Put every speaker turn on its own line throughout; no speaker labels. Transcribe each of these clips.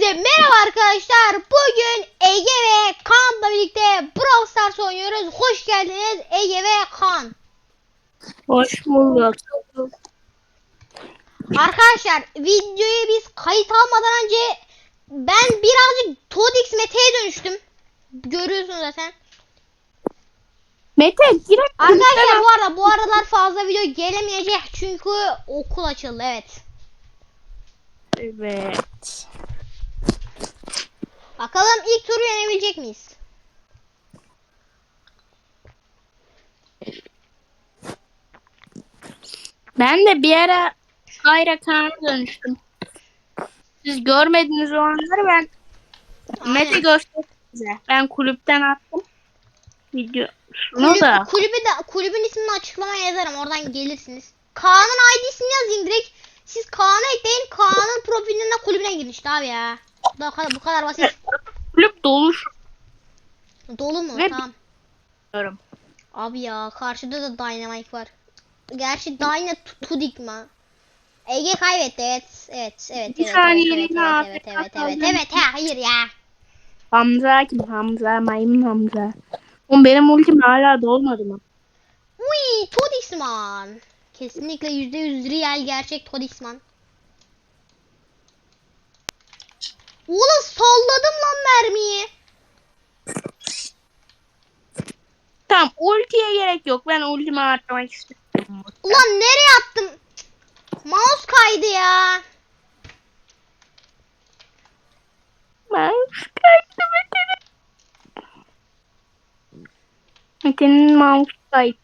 Hepinize merhaba arkadaşlar. Bugün Ege ve Kaan'la birlikte Brawl Stars oynuyoruz. Hoş geldiniz Ege ve Kaan.
Hoş bulduk.
Arkadaşlar videoyu biz kayıt almadan önce ben birazcık Todix Mete'ye dönüştüm. Görüyorsunuz zaten.
Mete direkt
Arkadaşlar bu arada bu aralar fazla video gelemeyecek çünkü okul açıldı evet.
Evet.
Bakalım ilk turu yenebilecek miyiz?
Ben de bir ara Kayra Kaan'a dönüştüm. Siz görmediniz o anları ben Mete gösterdi size. Ben kulüpten attım. Video şunu
Kulüp,
da.
kulübü de kulübün ismini açıklamaya yazarım. Oradan gelirsiniz. Kaan'ın ID'sini yazayım direkt. Siz Kaan'ı ekleyin. Kaan'ın profilinden kulübüne girin işte abi ya. Bu kadar, bu kadar basit.
Dolu şu
Dolu mu?
Ve-
Tamam.
diyorum.
Abi ya karşıda da Dynamite var. Gerçi Dyna Tu- Tudik mi? Ege kaybetti evet. Evet evet
Bir
evet
saniye,
evet evet evet evet evet evet evet ha hayır ya.
Hamza kim? Hamza, maymun Hamza. Oğlum benim ultim hala dolmadı mı?
Uy Todixman. Kesinlikle %100 real gerçek Todixman. Oğlum salladım lan mermiyi.
Tamam ultiye gerek yok. Ben ultimi atlamak istiyorum.
Ulan nereye attım? Mouse kaydı ya.
Ben sıkıntı Mete'nin. Mete'nin mouse kayıp.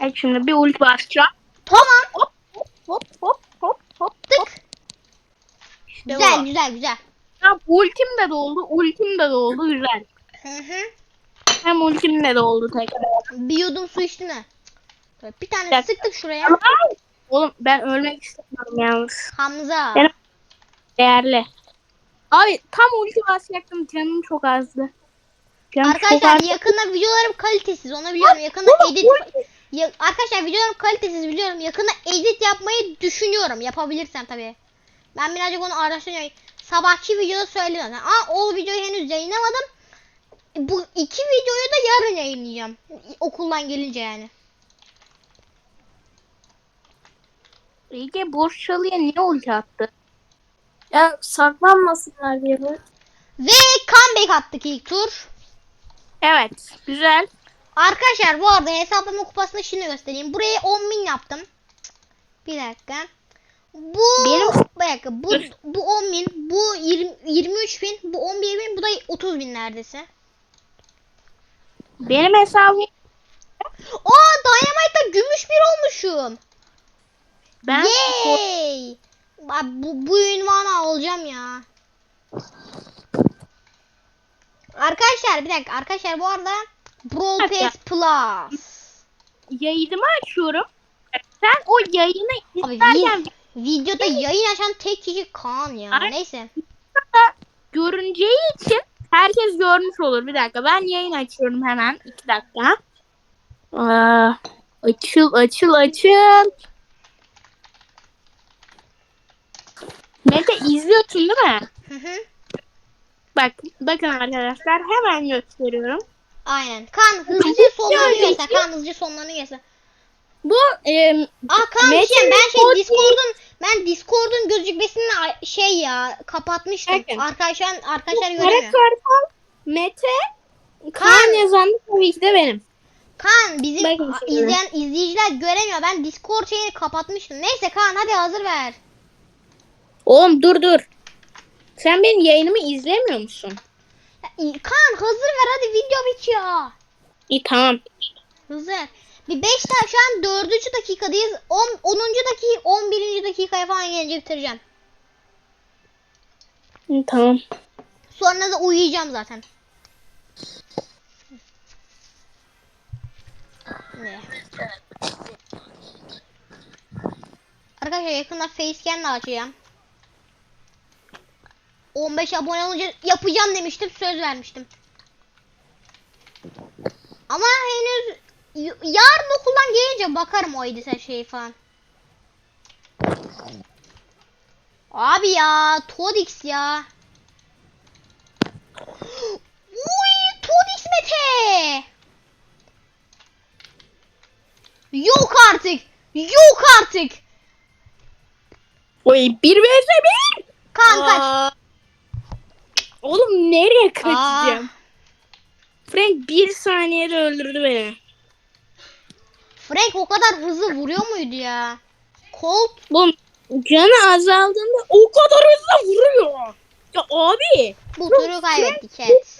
Evet şimdi bir ulti basacağım.
Tamam.
Hop hop hop hop hop hop.
Tık.
İşte
Güzel
bu.
güzel güzel.
Tamam, ultim de doldu. Ultim de doldu. Güzel.
Hı hı.
Hem ultim de doldu tekrar.
Bir yudum su. Böyle Bir tane
dakika.
sıktık şuraya.
Oğlum ben ölmek istemiyorum yalnız.
Hamza.
Ben- Değerli. Abi tam ulti basacaktım. Canım çok azdı. Canım çok
Arkadaşlar
azdı.
yakında videolarım kalitesiz onu biliyorum. Yakında
Oğlum,
edit
ulti.
Ya, arkadaşlar videolarım kalitesiz biliyorum. Yakında edit yapmayı düşünüyorum. Yapabilirsem tabii. Ben birazcık onu araştırıyorum. Sabahki videoda söyledim. Aa o videoyu henüz yayınlamadım. Bu iki videoyu da yarın yayınlayacağım. Okuldan gelince yani.
Ege boş çalıya niye ulti attı?
Ya saklanmasınlar diye böyle.
Ve comeback attık ilk tur.
Evet. Güzel.
Arkadaşlar bu arada hesaplama kupasını şimdi göstereyim. Buraya 10.000 yaptım. Bir dakika. Bu
Benim-
dakika. Bu bu 10.000, bu 20, 23.000, bu 11.000, bu da 30.000 neredeyse.
Benim hesabım
Aa Dynamite'da gümüş bir olmuşum.
ben
Yay! Abi Bu, bu ünvanı alacağım ya. Arkadaşlar bir dakika. Arkadaşlar bu arada Brawl. Pass Plus.
yayınımı açıyorum. Sen o yayını
Abi
izlerken
vi- videoda yayın açan tek kişi Kaan ya.
Ay.
Neyse.
görüneceği için herkes görmüş olur. Bir dakika ben yayın açıyorum hemen. iki dakika. Aa, açıl açıl açıl. Mete izliyorsun değil mi?
Hı hı.
Bak bakın arkadaşlar hemen gösteriyorum.
Aynen. Kan hızlıca sonlarını göster. Kan hızlıca sonlarını göster.
Bu e,
Aa Kan bir şey ben şey Discord'un ben Discord'un gözükmesini a- şey ya kapatmıştım.
Bakın.
Arkadaşlar arkadaşlar
Kara
göremiyor.
Kartal, Mete,
Kaan.
Kaan yazan da tabii ki de benim.
Kan bizim
Bakın
a-
şimdi.
izleyen izleyiciler göremiyor. Ben Discord şeyini kapatmıştım. Neyse Kan hadi hazır ver.
Oğlum dur dur. Sen benim yayınımı izlemiyor musun?
Ya, i- Kan hazır ver hadi video bitiyor.
İyi tamam.
Hazır. Bir 5 dakika şu an 4. dakikadayız. 10 10. dakika 11. dakikaya falan gelince bitireceğim.
Tamam.
Sonra da uyuyacağım zaten. Ne? Arkadaşlar yakında facecam de açacağım. 15 abone olunca yapacağım demiştim. Söz vermiştim. Ama henüz yarın okuldan gelince bakarım o editen şey falan. Abi ya Todix ya. Uy Todix Mete. Yok artık. Yok artık.
Oy bir verse bir.
Kan kaç.
Oğlum nereye kaçacağım? Aa. Frank bir saniyede öldürdü beni.
Frank o kadar hızlı vuruyor muydu ya? Colt
Oğlum canı azaldığında o kadar hızlı vuruyor. Ya abi.
bu turu kaybettik evet.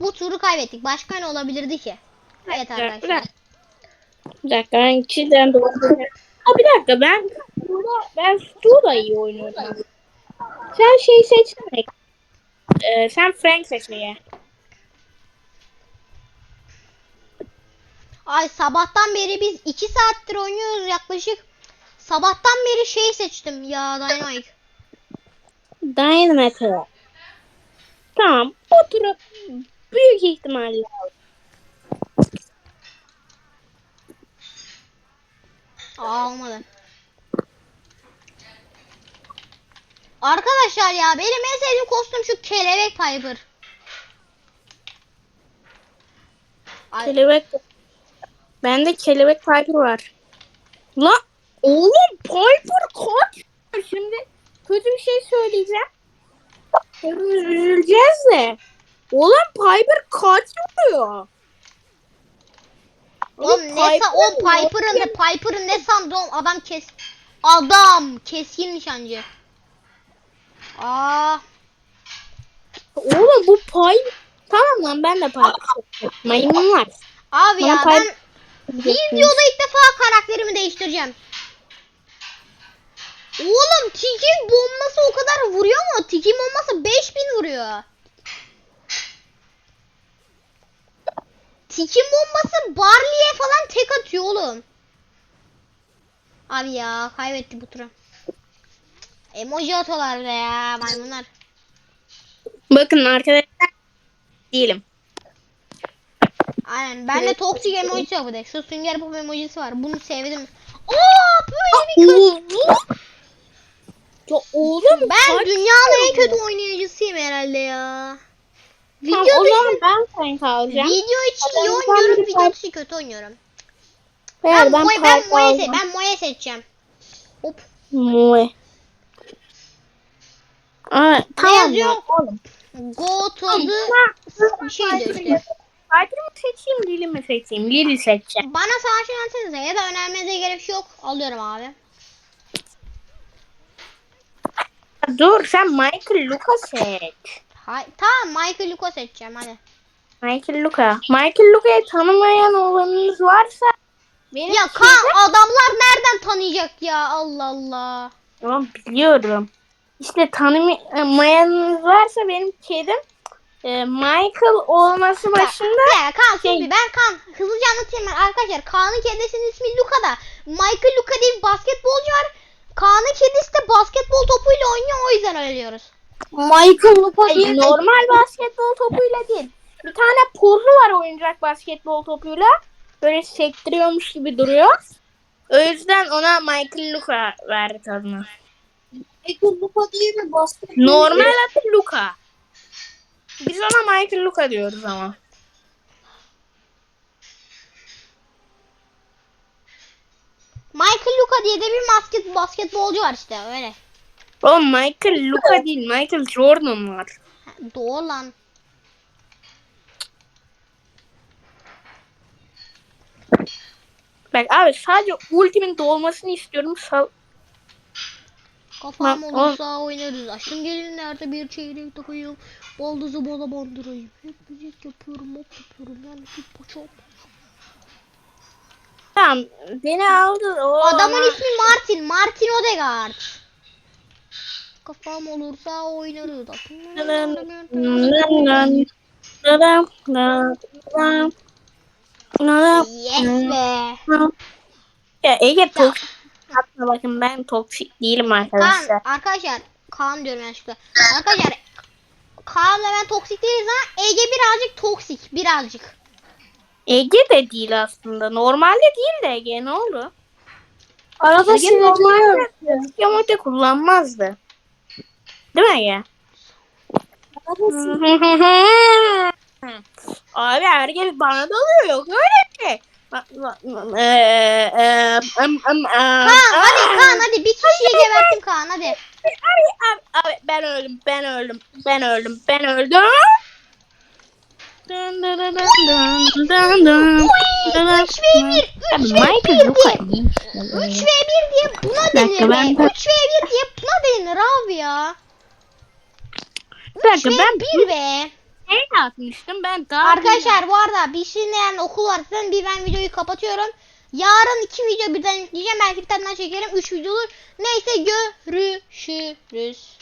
Bu turu kaybettik. Başka ne olabilirdi ki? Evet arkadaşlar.
Bir dakika ben içinden doğru. Ha bir dakika ben burada ben Stu da iyi oynuyorum. Sen şey seçme. Ee, sen Frank seçmeye.
Ay sabahtan beri biz 2 saattir oynuyoruz yaklaşık. Sabahtan beri şey seçtim ya Dynamite.
Dynamite. Tamam. O turu büyük ihtimalle.
Aa olmadı. Arkadaşlar ya benim en sevdiğim kostüm şu kelebek Piper.
Kelebek. Bende kelebek Piper var. La oğlum Piper kaç? Şimdi kötü bir şey söyleyeceğim. Hepimiz üzüleceğiz de. Oğlum Piper kaç vuruyor?
oğlum ne sa o Piper'ın ne Piper'ın ne sandı oğlum adam kes adam keskin nişancı. Aa
Oğlum bu Piper. Tamam lan ben de Piper seçiyorum. Maymunlar.
abi
Bana
ya
Piper
ben videoda ilk defa karakterimi değiştireceğim. Oğlum Tiki bombası o kadar vuruyor mu? Tiki bombası 5000 vuruyor. Tiki bombası Barley'e falan tek atıyor oğlum. Abi ya kaybetti bu turu. Emoji atıyorlar be ya maymunlar.
Bakın arkadaşlar değilim.
Aynen ben de toksik emojisi var bu de. Şu sünger pop emojisi var. Bunu sevdim. Aa böyle bir kötü.
Ya oğlum
Ben
kaç
dünyanın en kötü oynayıcısıyım herhalde ya.
Tamam,
Video
o
dışı,
zaman ben Frank alacağım.
video için iyi
Ben-
oynuyorum,
ben-
video dışı kötü oynuyorum.
Hayır,
Ben, Moe, ben
Piper
Moe, se- ben Moe seçeceğim. Hop.
Moe. Aa, tamam
yazıyor?
ya oğlum.
Go to the bir şey diyor işte.
Piper'ı mı seçeyim, Lili mi seçeyim? Lili seçeceğim.
Bana savaş yönelsenize ya da önermenize gerek şey yok. Alıyorum abi.
Dur sen Michael Luka seç.
Hay tamam Michael Luko seçeceğim hadi.
Michael Luka. Michael Luka'yı tanımayan olanınız varsa benim
Ya kan adamlar nereden tanıyacak ya Allah Allah.
Tamam biliyorum. İşte tanımayanınız varsa benim kedim e, Michael olması başında
Ya Kaan
Şey-
ben Kaan hızlıca anlatayım ben arkadaşlar Kaan'ın kedisinin ismi Luka da Michael Luka diye bir basketbolcu var Kaan'ın kedisi de basketbol topuyla oynuyor o yüzden öyle diyoruz
Michael Luka
Hayır,
değil.
normal basketbol topuyla değil. Bir tane porlu var oyuncak basketbol topuyla. Böyle sektiriyormuş gibi duruyor. O yüzden ona Michael Luka verdik adını.
Michael Luka diye bir basketbol.
Normal adı Luka. Biz ona Michael Luka diyoruz ama.
Michael Luka diye de bir basket, basketbolcu var işte öyle
O Michael Luka değil, Michael Jordan var.
Doğru lan
Bak abi sadece ultimin dolmasını istiyorum. Sal
Kafam
Lan,
olursa oynarız aşkım gelin nerede bir çeyrek takayım Baldızı bola bandırayım Hep müzik yapıyorum hop yapıyorum yani bir paçam
tamam beni aldı. O
Adamın
ama-
ismi Martin. Martin Odegaard. Kafam olursa oynarız. Yes be.
Ya Ege toksik atma bakın ben toksik değilim
Kaan,
arkadaşlar.
arkadaşlar. Kaan diyorum yanlışlıkla. Arkadaşlar. Kaan'la ben toksik değiliz ama Ege birazcık toksik. Birazcık.
Ege de değil aslında. Normalde değil de Ege ne oldu?
Arada
Ege
sinirleniyorum.
normalde Yamote kullanmazdı. Değil mi Ege? Abi herkes bana dalıyor yok öyle şey.
Kaan hadi. Kaan hadi bir kişiyi gebertim Kaan hadi.
Abi, abi, abi ben öldüm, ben öldüm, ben öldüm, ben öldüm. Dın dın dın dın dın dın.
Uy 3 v 1 3 v 1 diye 3 v 1 diye buna denir
ben-
be. 3 v 1 diye buna denir abi ya.
Bir
3
dakika
v
ben
1 be.
El atmıştım ben daha
Arkadaşlar bu arada bir dinleyen okul varsa bir ben videoyu kapatıyorum. Yarın iki video birden yükleyeceğim. Belki bir tane daha çekerim. Üç video olur. Neyse görüşürüz.